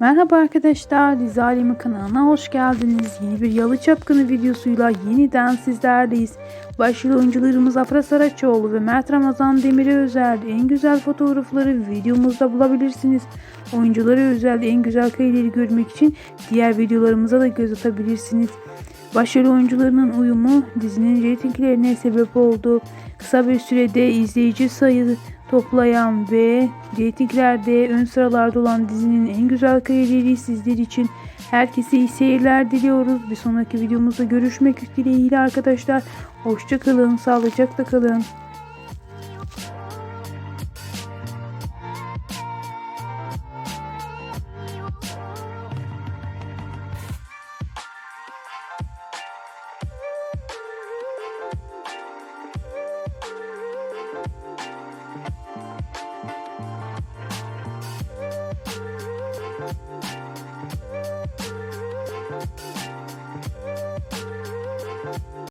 Merhaba arkadaşlar, Dizi kanalına hoş geldiniz. Yeni bir Yalı Çapkını videosuyla yeniden sizlerleyiz. Başrol oyuncularımız Afra Saraçoğlu ve Mert Ramazan Demir'e özel en güzel fotoğrafları videomuzda bulabilirsiniz. Oyunculara özel en güzel kareleri görmek için diğer videolarımıza da göz atabilirsiniz. Başrol oyuncularının uyumu dizinin reytinglerine sebep oldu. Kısa bir sürede izleyici sayı toplayan ve reytinglerde ön sıralarda olan dizinin en güzel kareleri sizler için herkese iyi seyirler diliyoruz. Bir sonraki videomuzda görüşmek dileğiyle arkadaşlar. Hoşçakalın, sağlıcakla kalın.